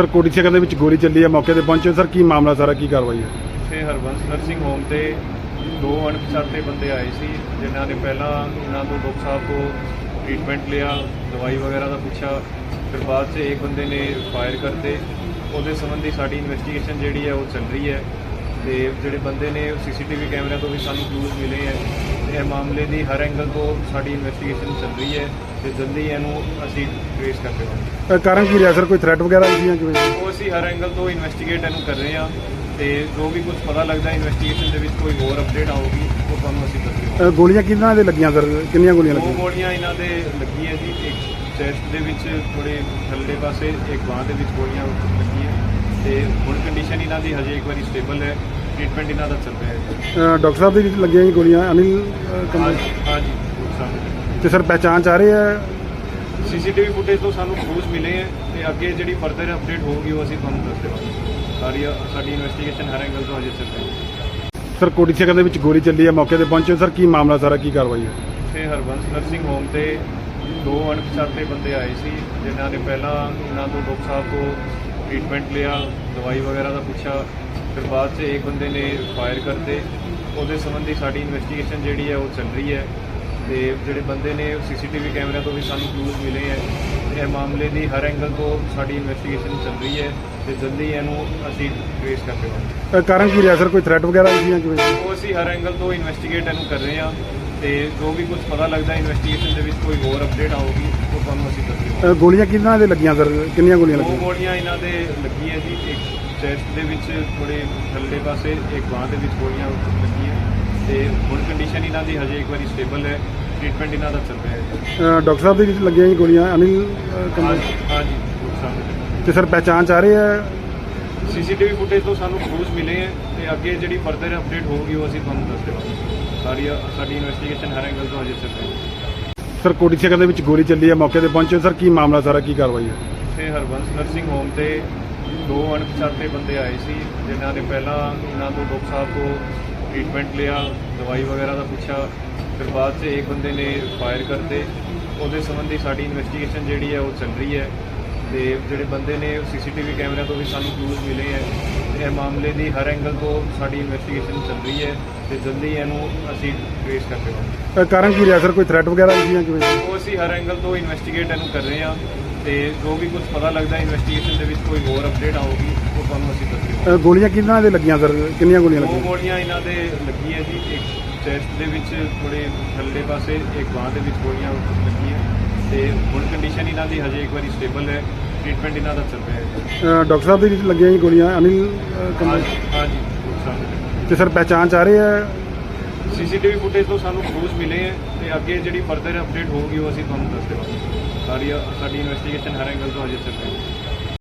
Sir, ਕੋਟੀ ਸ਼ੇਖਰ ਦੇ ਵਿੱਚ ਗੋਲੀ ਚੱਲੀ ਹੈ ਮੌਕੇ ਤੇ ਪਹੁੰਚੇ ਸਰ, ਕੀ ਮਾਮਲਾ ਸਾਰਾ, ਕੀ ਕਾਰਵਾਈ ਹੈ? ਇੱਥੇ ਹਰਬੰਸ ਨਰਸਿੰਗ ਹੋਮ ਤੇ ਦੋ ਅਣਪਛਾਤੇ ਬੰਦੇ ਆਏ ਸੀ, ਜਿਨ੍ਹਾਂ ਨੇ ਪਹਿਲਾਂ ਇਹਨਾਂ ਤੋਂ ਡਾਕਟਰ ਸਾਹਿਬ ਤੋਂ ਟ੍ਰੀਟਮੈਂਟ ਲਿਆ, ਦਵਾਈ ਵਗੈਰਾ ਦਾ ਪੁੱਛਿਆ। ਫਿਰ ਬਾਅਦ 'ਚ ਇੱਕ ਬੰਦੇ ਨੇ ਫਾਇਰ ਕਰਤੇ। ਉਹਦੇ ਸੰਬੰਧੀ ਸਾਡੀ ਇਨਵੈਸਟੀਗੇਸ਼ਨ ਜਿਹੜੀ ਹੈ, ਉਹ ਚੱਲ ਰਹੀ ਹੈ। ਤੇ ਜਿਹੜੇ ਬੰਦੇ ਨੇ ਸੀਸੀਟੀਵੀ ਕੈਮਰਿਆਂ ਤੋਂ ਵੀ ਸਾਨੂੰ ਕਲੂਜ਼ ਮਿਲੇ ਹੈ। ਇਹ ਮਾਮਲੇ ਦੀ ਹਰ ਐਂਗਲ ਤੋਂ ਸਾਡੀ ਇਨਵੈਸਟੀਗੇਸ਼ਨ ਚੱਲ ਰਹੀ ਹੈ ਤੇ ਜਲਦੀ ਇਹਨੂੰ ਅਸੀਂ ਟ੍ਰੇਸ ਕਰ ਦੇਵਾਂਗੇ ਅ, ਕਾਰਨ ਕੀ ਰਿਹਾ? ਸਰ ਕੋਈ ਥ੍ਰੈਟ ਵਗੈਰਾ ਵੀ ਸੀ ਜਾਂ ਕਿਵੇਂ? ਉਹ ਅਸੀਂ ਹਰ ਐਂਗਲ ਤੋਂ ਇਨਵੈਸਟੀਗੇਟ ਇਹਨੂੰ ਕਰ ਰਹੇ ਹਾਂ ਤੇ ਜੋ ਵੀ ਕੁਝ ਪਤਾ ਲੱਗਦਾ ਇਨਵੈਸਟੀਗੇਸ਼ਨ ਦੇ ਵਿੱਚ ਕੋਈ ਹੋਰ ਅਪਡੇਟ ਆਊਗੀ ਉਹ ਤੁਹਾਨੂੰ ਅਸੀਂ ਦੱਸਾਂਗੇ ਅ, ਗੋਲੀਆਂ ਕਿੰਨਾਂ ਦੇ ਲੱਗੀਆਂ ਸਰ? ਕਿੰਨੀਆਂ ਗੋਲੀਆਂ ਦੋ ਲੱਗੀਆਂ? ਗੋਲੀਆਂ ਇਹਨਾਂ ਦੇ ਲੱਗੀਆਂ ਜੀ ਇੱਕ ਚੈਸਟ ਦੇ ਵਿੱਚ ਥੋੜੇ ਥੱਲੇ ਪਾਸੇ ਇੱਕ ਬਾਹ ਦੇ ਵਿੱਚ ਗੋਲੀਆਂ ਲੱਗੀਆਂ। ਤੇ ਹੁਣ ਕੰਡੀਸ਼ਨ ਇਹਨਾਂ ਦੀ ਹਜੇ ਇੱਕ ਵਾਰੀ ਸਟੇਬਲ ਹੈ। ਟ੍ਰੀਟਮੈਂਟ ਇਹਨਾਂ ਦਾ ਚੱਲ ਰਿਹਾ ਹੈ। ਡਾਕਟਰ ਸਾਹਿਬ ਦੇ ਵਿੱਚ ਲੱਗੀਆਂ ਜੀ ਗੋਲੀਆਂ ਅਨਿਲ ਅ, ਕੰਬਲ। ਹਾਂਜੀ ਹਾਂਜੀ ਸਾਹਮਣੇ ਤੇ ਸਰ ਪਹਿਚਾਣ ਚ ਆ ਰਹੇ ਹੈ ਸੀਸੀਟੀਵੀ ਫੁਟੇਜ ਤੋਂ ਸਾਨੂੰ ਕਲੂਜ਼ ਮਿਲੇ ਹੈ ਤੇ ਅੱਗੇ ਜਿਹੜੀ ਫਰਦਰ ਅਪਡੇਟ ਹੋਊਗੀ ਉਹ ਅਸੀਂ ਤੁਹਾਨੂੰ ਦੱਸ ਦੇਵਾਂਗੇ। ਸਾਰੀ ਸਾਡੀ ਇਨਵੈਸਟੀਗੇਸ਼ਨ ਹਰ ਐਂਗਲ ਤੋਂ ਹਜੇ ਚੱਲ ਰਹੀ ਹੈ। ਸਰ ਕੋਟੀ ਸ਼ੇਖਰ ਦੇ ਵਿੱਚ ਗੋਲੀ ਚੱਲੀ ਹੈ ਮੌਕੇ ਤੇ ਪਹੁੰਚੇ ਸਰ ਕੀ ਮਾਮਲਾ ਸਾਰਾ ਕੀ ਕਾਰਵਾਈ ਹੈ? ਇੱਥੇ ਹਰਬੰਸ ਨਰਸਿੰਗ ਹੋਮ ਤੇ ਦੋ ਅਣਪਛਾਤੇ ਬੰਦੇ ਆਏ ਸੀ ਜਿਨ੍ਹਾਂ ਨੇ ਪਹਿਲਾਂ ਇਹਨਾਂ ਤੋਂ ਡਾਕਟਰ ਸਾਹਿਬ ਤੋਂ ਟ੍ਰੀਟਮੈਂਟ ਲਿਆ ਦਵਾਈ ਵਗੈਰਾ ਦਾ ਪੁੱਛਿਆ। ਫਿਰ ਬਾਅਦ 'ਚ ਇੱਕ ਬੰਦੇ ਨੇ ਫਾਇਰ ਕਰਤੇ। ਉਹਦੇ ਸੰਬੰਧੀ ਸਾਡੀ ਇਨਵੈਸਟੀਗੇਸ਼ਨ ਜਿਹੜੀ ਹੈ ਉਹ ਚੱਲ ਰਹੀ ਹੈ। ਤੇ ਜਿਹੜੇ ਬੰਦੇ ਨੇ ਸੀਸੀਟੀਵੀ ਕੈਮਰਿਆਂ ਤੋਂ ਵੀ ਸਾਨੂੰ ਕਲੂਜ਼ ਮਿਲੇ ਹੈ। ਇਹ ਮਾਮਲੇ ਦੀ ਹਰ ਐਂਗਲ ਤੋਂ ਸਾਡੀ ਇਨਵੈਸਟੀਗੇਸ਼ਨ ਚੱਲ ਰਹੀ ਹੈ ਤੇ ਜਲਦੀ ਇਹਨੂੰ ਅਸੀਂ ਟ੍ਰੇਸ ਕਰ ਦੇਵਾਂਗੇ ਅ, ਕਾਰਨ ਕੀ ਰਿਹਾ ਸਰ? ਕੋਈ ਥ੍ਰੈਟ ਵਗੈਰਾ ਸੀ ਜਾਂ ਕਿਵੇਂ ਉਹ ਅਸੀਂ ਹਰ ਐਂਗਲ ਤੋਂ ਇਨਵੈਸਟੀਗੇਟ ਇਹਨੂੰ ਕਰ ਰਹੇ ਹਾਂ ਤੇ ਜੋ ਵੀ ਕੁਝ ਪਤਾ ਲੱਗਦਾ ਇਨਵੈਸਟੀਗੇਸ਼ਨ ਦੇ ਵਿੱਚ ਕੋਈ ਹੋਰ ਅਪਡੇਟ ਆਊਗੀ ਉਹ ਤੁਹਾਨੂੰ ਅਸੀਂ ਦੱਸਾਂਗੇ ਅ, ਗੋਲੀਆਂ ਕਿੰਨਾਂ ਦੇ ਲੱਗੀਆਂ ਸਰ? ਕਿੰਨੀਆਂ ਗੋਲੀਆਂ ਲੱਗੀਆਂ? ਗੋਲੀਆਂ ਇਹਨਾਂ ਦੇ ਲੱਗੀਆਂ ਜੀ ਇੱਕ ਚੈਸਟ ਦੇ ਵਿੱਚ ਥੋੜੇ ਥੱਲੇ ਪਾਸੇ ਇੱਕ ਬਾਹ ਦੇ ਵਿੱਚ ਗੋਲੀਆਂ ਲੱਗੀਆਂ ਤੇ ਹੁਣ ਕੰਡੀਸ਼ਨ ਇਹਨਾਂ ਦੀ ਹਜੇ ਇੱਕ ਵਾਰੀ ਸਟੇਬਲ ਹੈ ਟ੍ਰੀਟਮੈਂਟ ਇਹਨਾਂ ਦਾ ਚੱਲ ਰਿਹਾ ਹੈ। ਡਾਕਟਰ ਸਾਹਿਬ ਦੇ ਵਿੱਚ ਲੱਗੀਆਂ ਜੀ ਗੋਲੀਆਂ ਅਨਿਲ ਅ, ਕੰਬਲ ਹਾਂਜੀ ਹਾਂਜੀ ਸਾਹਮਣੇ ਤੇ ਸਰ ਪਹਿਚਾਣ ਚ ਆ ਰਹੇ ਹੈ ਸੀਸੀਟੀਵੀ ਫੁਟੇਜ ਤੋਂ ਸਾਨੂੰ ਕਲੂਜ਼ ਮਿਲੇ ਹੈ ਤੇ ਅੱਗੇ ਜਿਹੜੀ ਫਰਦਰ ਅਪਡੇਟ ਹੋਊਗੀ ਉਹ ਅਸੀਂ ਤੁਹਾਨੂੰ ਦੱਸ ਦੇਵਾਂਗੇ। ਸਾਰੀ ਸਾਡੀ ਇਨਵੈਸਟੀਗੇਸ਼ਨ ਹਰ ਐਂਗਲ ਤੋਂ ਹਜੇ ਚੱਲ ਰਹੀ ਹੈ। ਸਰ ਕੋਟੀ ਸ਼ੇਖਰ ਦੇ ਵਿੱਚ ਗੋਲੀ ਚੱਲੀ ਹੈ ਮੌਕੇ ਤੇ ਪਹੁੰਚੇ ਸਰ ਕੀ ਮਾਮਲਾ ਸਾਰਾ ਕੀ ਕਾਰਵਾਈ ਹੈ? ਇੱਥੇ ਹਰਬੰਸ ਨਰਸਿੰਗ ਹੋਮ ਤੇ ਦੋ ਅਣਪਛਾਤੇ ਬੰਦੇ ਆਏ ਸੀ ਜਿਨ੍ਹਾਂ ਨੇ ਪਹਿਲਾਂ ਇਹਨਾਂ ਤੋਂ ਡਾਕਟਰ ਸਾਹਿਬ ਤੋਂ ਟ੍ਰੀਟਮੈਂਟ ਲਿਆ ਦਵਾਈ ਵਗੈਰਾ ਦਾ ਪੁੱਛਿਆ। ਫਿਰ ਬਾਅਦ 'ਚ ਇੱਕ ਬੰਦੇ ਨੇ ਫਾਇਰ ਕਰਤੇ। ਉਹਦੇ ਸੰਬੰਧੀ ਸਾਡੀ ਇਨਵੈਸਟੀਗੇਸ਼ਨ ਜਿਹੜੀ ਹੈ ਉਹ ਚੱਲ ਰਹੀ ਹੈ। ਤੇ ਜਿਹੜੇ ਬੰਦੇ ਨੇ ਸੀਸੀਟੀਵੀ ਕੈਮਰਿਆਂ ਤੋਂ ਵੀ ਸਾਨੂੰ ਕਲੂਜ਼ ਮਿਲੇ ਹੈ। ਇਹ ਮਾਮਲੇ ਦੀ ਹਰ ਐਂਗਲ ਤੋਂ ਸਾਡੀ ਇਨਵੈਸਟੀਗੇਸ਼ਨ ਚੱਲ ਰਹੀ ਹੈ ਤੇ ਜਲਦੀ ਇਹਨੂੰ ਅਸੀਂ ਟ੍ਰੇਸ ਕਰ ਦੇਵਾਂਗੇ ਅ, ਕਾਰਨ ਕੀ ਰਿਹਾ? ਸਰ ਕੋਈ ਥ੍ਰੈਟ ਵਗੈਰਾ ਸੀ ਜਾਂ ਕਿਵੇਂ? ਉਹ ਅਸੀਂ ਹਰ ਐਂਗਲ ਤੋਂ ਇਨਵੈਸਟੀਗੇਟ ਇਹਨੂੰ ਕਰ ਰਹੇ ਹਾਂ। ਤੇ ਜੋ ਵੀ ਕੁਝ ਪਤਾ ਲੱਗਦਾ ਇਨਵੈਸਟੀਗੇਸ਼ਨ ਦੇ ਵਿੱਚ ਕੋਈ ਹੋਰ ਅਪਡੇਟ ਆਊਗੀ ਉਹ ਤੁਹਾਨੂੰ ਅਸੀਂ ਦੱਸਾਂਗੇ ਅ, ਗੋਲੀਆਂ ਕਿੰਨਾਂ ਦੇ ਲੱਗੀਆਂ ਸਰ? ਕਿੰਨੀਆਂ ਗੋਲੀਆਂ ਦੋ ਲੱਗੀਆਂ? ਗੋਲੀਆਂ ਇਹਨਾਂ ਦੇ ਲੱਗੀਆਂ ਜੀ। ਇੱਕ ਚੈਸਟ ਦੇ ਵਿੱਚ ਥੋੜੇ ਥੱਲੇ ਪਾਸੇ ਇੱਕ ਬਾਹ ਦੇ ਵਿੱਚ ਗੋਲੀਆਂ ਲੱਗੀਆਂ। ਤੇ ਹੁਣ ਕੰਡੀਸ਼ਨ ਇਹਨਾਂ ਦੀ ਹਜੇ ਇੱਕ ਵਾਰੀ ਸਟੇਬਲ ਹੈ। ਟ੍ਰੀਟਮੈਂਟ ਇਹਨਾਂ ਦਾ ਚੱਲ ਰਿਹਾ ਹੈ। ਅ, ਡਾਕਟਰ ਸਾਹਿਬ ਦੇ ਵਿੱਚ ਲੱਗੀਆਂ ਜੀ ਗੋਲੀਆਂ ਅਨਿਲ ਅ, ਕੰਬਲ? ਹਾਂਜੀ ਹਾਂਜੀ ਤੇ ਸਰ ਪਹਿਚਾਣ ਚ ਆ ਰਹੇ ਹੈ ਸੀਸੀਟੀਵੀ ਫੁਟੇਜ ਤੋਂ ਸਾਨੂੰ ਕਲੂਜ਼ ਮਿਲੇ ਹੈ ਤੇ ਅੱਗੇ ਜਿਹੜੀ ਫਰਦਰ ਅਪਡੇਟ ਹੋਊਗੀ ਉਹ ਅਸੀਂ ਤੁਹਾਨੂੰ ਦੱਸ ਦੇਵਾਂਗੇ। ਸਾਰੀ ਸਾਡੀ ਇਨਵੈਸਟੀਗੇਸ਼ਨ ਹਰ ਐਂਗਲ ਤੋਂ ਹਜੇ ਚੱਲ ਰਹੀ ਹੈ